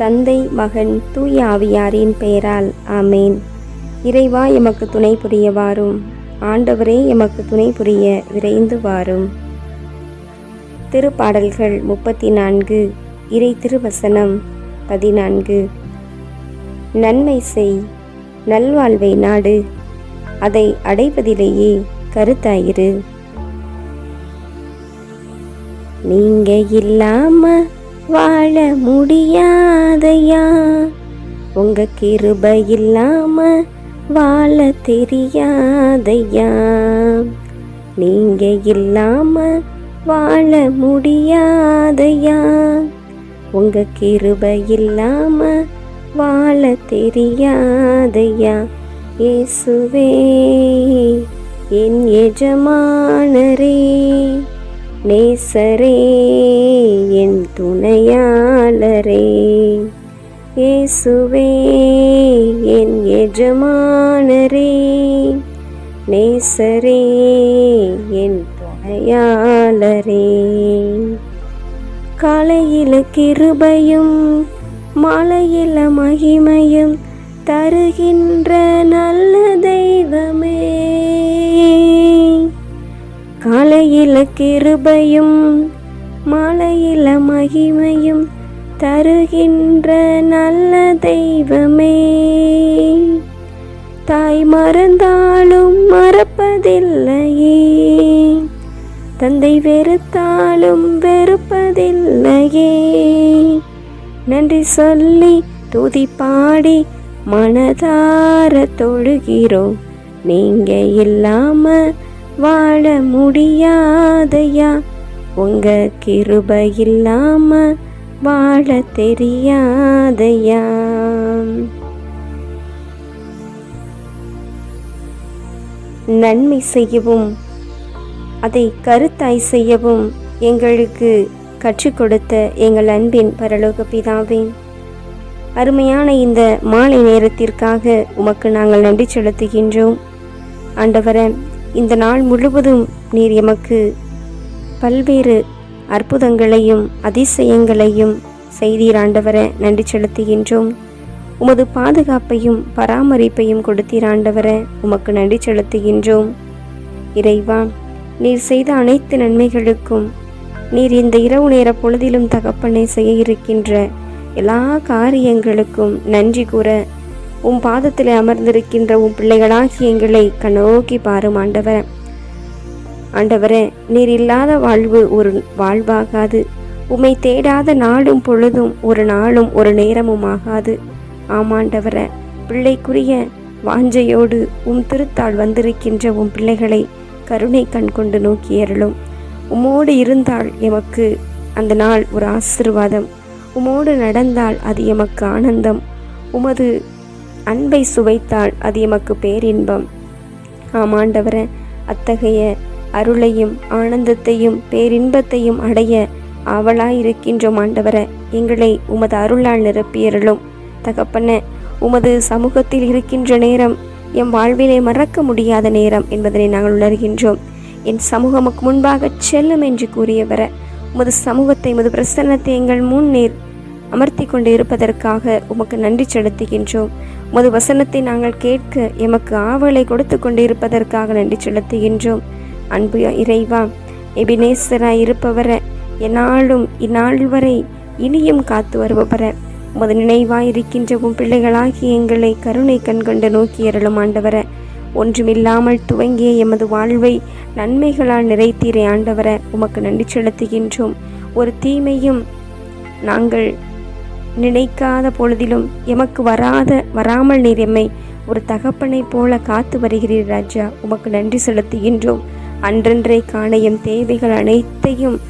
தந்தை மகன் தூய ஆவியாரின் பெயரால் ஆமேன். இறைவா எமக்கு துணை புரிய வாரும் ஆண்டவரே எமக்கு துணை புரிய விரைந்து வாரும். திருப்பாடல்கள் முப்பத்தி நான்கு இறை திருவசனம் பதினான்கு. நன்மை செய் நல்வாழ்வை நாடு அதை அடைவதிலேயே கருத்தாயிரு. நீங்க இல்லாம வாழ முடியாதையா? உங்க கிருப இல்லாம வாழ தெரியாதையா? நீங்க இல்லாம வாழ முடியாதையா? உங்க கிருப இல்லாம வாழ தெரியாதையா? இயேசுவே என் எஜமானரே. நேசரே என் துணையாளரே. இயேசுவே என் எஜமானரே. நேசரே என் துணையாளரே. காலையில கிருபையும் மாலையில மகிமையும் தருகின்ற நல்ல தெய்வமே. காலையில கிருபையும் மாலையில மகிமையும் தருகின்ற நல்ல தெய்வமே. தாய் மறந்தாலும் மறப்பதில்லையே. தந்தை வெறுத்தாலும் வெறுப்பதில்லையே. நன்றி சொல்லி துதி பாடி மனதார தொழுகிறோம். நீங்க இல்லாம வாழ முடியாதையா? உங்க கிருப இல்லாம வாழ தெரியாதையா? நன்மை செய்யவும் அதை கருத்தாய் செய்யவும் எங்களுக்கு கற்றுக் கொடுத்த எங்கள் அன்பின் பரலோக பிதாவே அருமையான இந்த மாலை நேரத்திற்காக உமக்கு நாங்கள் நன்றி செலுத்துகின்றோம். ஆண்டவரே இந்த நாள் முழுவதும் நீர் எமக்கு பல்வேறு அற்புதங்களையும் அதிசயங்களையும் செய்தீர் ஆண்டவர நன்றி செலுத்துகின்றோம். உமது பாதுகாப்பையும் பராமரிப்பையும் கொடுத்தீர் ஆண்டவர உமக்கு நன்றி செலுத்துகின்றோம். இறைவா நீர் செய்த அனைத்து நன்மைகளுக்கும் நீர் இந்த இரவு நேர பொழுதிலும் தகப்பனை செய்ய இருக்கின்ற எல்லா காரியங்களுக்கும் நன்றி கூற உம் பாதத்தில் அமர்ந்திருக்கின்ற உம் பிள்ளைகளாகி எங்களை கண்ணோக்கி பாரும் ஆண்டவரை. ஆண்டவரே நீர் இல்லாத வாழ்வு ஒரு வாழ்வாகாது. உம்மை தேடாத நாளும் பொழுதும் ஒரு நாளும் ஒரு நேரமும் ஆகாது. ஆமாண்டவரே பிள்ளைக்குரிய வாஞ்சையோடு உம் திருத்தாள் வந்திருக்கின்ற உம் பிள்ளைகளை கருணை கண் கொண்டு நோக்கி ஏறலும் உம்மோடு இருந்தால் எமக்கு அந்த நாள் ஒரு ஆசிர்வாதம். உமோடு நடந்தால் அது எமக்கு ஆனந்தம். உமது அன்பை சுவைத்தால் அது எமக்கு பேரின்பம். ஆமாண்டவரே அத்தகைய அருளையும் ஆனந்தத்தையும் பேரின்பத்தையும் அடைய ஆவலாயிருக்கின்றோம் ஆண்டவரை. எங்களை உமது அருளால் நிரப்பியருளும். தகப்பன உமது சமூகத்தில் இருக்கின்ற நேரம் எம் வாழ்விலே மறக்க முடியாத நேரம் என்பதனை நாங்கள் உணர்கின்றோம். என் சமூகமுக்கு முன்பாக செல்லும் என்று கூறியவர உமது சமூகத்தை உமது பிரசன்னத்தை எங்கள் முன்னேர் அமர்த்தி கொண்டு இருப்பதற்காக உமக்கு நன்றி செலுத்துகின்றோம். உமது வசனத்தை நாங்கள் கேட்க எமக்கு ஆவலை கொடுத்து கொண்டு இருப்பதற்காக நன்றி செலுத்துகின்றோம். அன்பு இறைவா எபினேசராய் இருப்பவர என்னாலும் இந்நாள் வரை இனியும் காத்து வருபவர. உமது நினைவாய் இருக்கின்ற உன் பிள்ளைகளாகி எங்களை கருணை கண்கொண்டு நோக்கி அருளும் ஆண்டவர. ஒன்றுமில்லாமல் துவங்கிய எமது வாழ்வை நன்மைகளால் நிறைத்தீரை ஆண்டவர. உமக்கு நன்றி செலுத்துகின்றோம். ஒரு தீமையும் நாங்கள் நினைக்காத பொழுதிலும் எமக்கு வராத வராமல் நீர் எம்மை ஒரு தகப்பனைப் போல காத்து வருகிறீர் ராஜா. உமக்கு நன்றி செலுத்துகின்றோம். அன்றன்றை காண எம் தேவைகள் அனைத்தையும்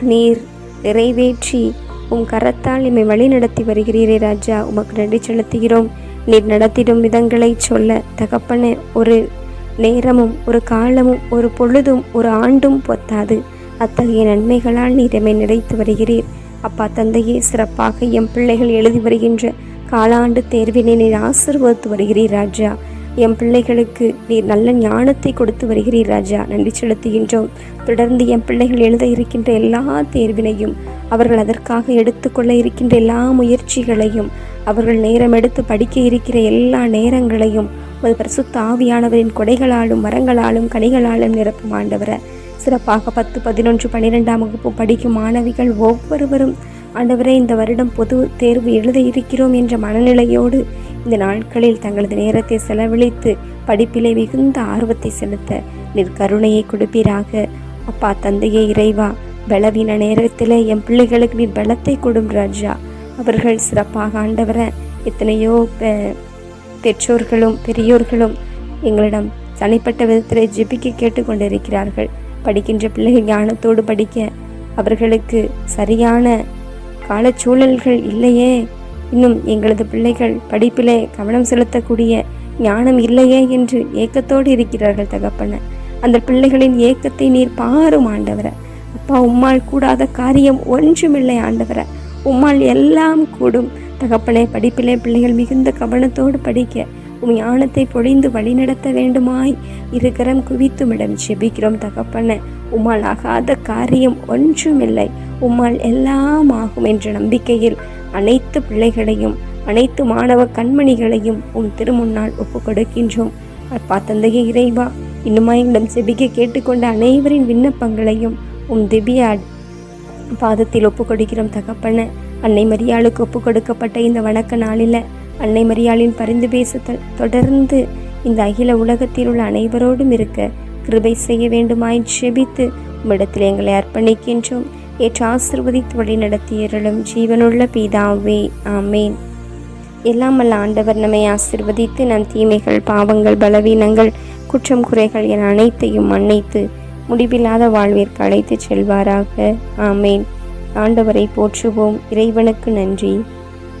நீர் நிறைவேற்றி உம் கரத்தால் எம்மை வழிநடத்தி வருகிறீரே ராஜா. உமக்கு நன்றி செலுத்துகிறோம். நீர் நடத்திடும் விதங்களை சொல்ல தகப்பன ஒரு நேரமும் ஒரு காலமும் ஒரு பொழுதும் ஒரு ஆண்டும் பொத்தாது. அத்தகைய நன்மைகளால் நீர் எம்மை நிறைத்து வருகிறீர். அப்பா தந்தையே சிறப்பாக என் பிள்ளைகள் எழுதி வருகின்ற காலாண்டு தேர்வினை நீர் ஆசிர்வதித்து வருகிறீர் ராஜா. என் பிள்ளைகளுக்கு நீர் நல்ல ஞானத்தை கொடுத்து வருகிறீர் ராஜா. நன்றி செலுத்துகின்றோம். தொடர்ந்து என் பிள்ளைகள் எழுத இருக்கின்ற எல்லா தேர்வினையும் அவர்கள் அதற்காக எடுத்துக்கொள்ள இருக்கின்ற எல்லா முயற்சிகளையும் அவர்கள் நேரம் எடுத்து படிக்க இருக்கிற எல்லா நேரங்களையும் ஒரு பரிசுத்த ஆவியானவரின் கொடைகளாலும் மரங்களாலும் கனிகளாலும் நிரப்பும் ஆண்டவரை. சிறப்பாக பத்து பதினொன்று பன்னிரெண்டாம் வகுப்பு படிக்கும் மாணவிகள் ஒவ்வொருவரும் ஆண்டவரே இந்த வருடம் பொது தேர்வு எழுத இருக்கிறோம் என்ற மனநிலையோடு இந்த நாட்களில் தங்களது நேரத்தை செலவழித்து படிப்பிலே மிகுந்த ஆர்வத்தை செலுத்த நீர் கருணையை கொடுப்பீராக. அப்பா தந்தையே இறைவா பலவீன நேரத்தில் என் பிள்ளைகளுக்கு நீ பலத்தை கொடும் ராஜா. அவர்கள் சிறப்பாக ஆண்டவரை எத்தனையோ பெ- பெற்றோர்களும் பெரியோர்களும் எங்களிடம் தனிப்பட்ட விதத்தில் ஜெபிக்க கேட்டுக்கொண்டிருக்கிறார்கள். படிக்கின்ற பிள்ளைகள் ஞானத்தோடு படிக்க அவர்களுக்கு சரியான காலச்சூழல்கள் இல்லையே. இன்னும் எங்களது பிள்ளைகள் படிப்பிலே கவனம் செலுத்தக்கூடிய ஞானம் இல்லையே என்று ஏக்கத்தோடு இருக்கிறார்கள் தகப்பன. அந்த பிள்ளைகளின் ஏக்கத்தை நீர் பாரும் ஆண்டவர. அப்பா உம்மால் கூடாத காரியம் ஒன்றுமில்லை ஆண்டவர. உம்மால் எல்லாம் கூடும். தகப்பனே படிப்பிலே பிள்ளைகள் மிகுந்த கவனத்தோடு படிக்க உம் ஞானத்தை பொழிந்து வழிநடத்த வேண்டுமாய் இருகரம் குவித்துமிடம் செபிக்கிறோம் தகப்பன. உம்மால் ஆகாத காரியம் ஒன்றுமில்லை. உம்மால் எல்லாம் ஆகும் என்ற நம்பிக்கையில் அனைத்து பிள்ளைகளையும் அனைத்து மாணவ கண்மணிகளையும் உம் திருமுன்னால் ஒப்பு கொடுக்கின்றோம் அப்பா தந்தையை இறைவா இன்னுமா எங்களிடம் செபிக்க கேட்டுக்கொண்ட அனைவரின் விண்ணப்பங்களையும் உம் திவ்ய பாதத்தில் ஒப்பு கொடுக்கிறோம் தகப்பன. அன்னை மரியாளுக்கு ஒப்பு கொடுக்கப்பட்ட இந்த வணக்க நாளில் அன்னை மரியாளின் பரிந்து பேசுதல் தொடர்ந்து இந்த அகில உலகத்தில் உள்ள அனைவரோடும் இருக்க கிருபை செய்ய வேண்டுமாய் செபித்து உம்மிடத்தில் எங்களை அர்ப்பணிக்கின்றோம். ஏற்று ஆசிர்வதித்து வழி நடத்தியருளும் ஜீவனுள்ள பீதாவே ஆமேன். எல்லாம் அல்ல ஆண்டவர் நம்மை ஆசிர்வதித்து நம் தீமைகள் பாவங்கள் பலவீனங்கள் குற்றம் குறைகள் என அனைத்தையும் மன்னித்து முடிவில்லாத வாழ்விற்கு அழைத்துச் செல்வாராக. ஆமேன். ஆண்டவரை போற்றுவோம். இறைவனுக்கு நன்றி.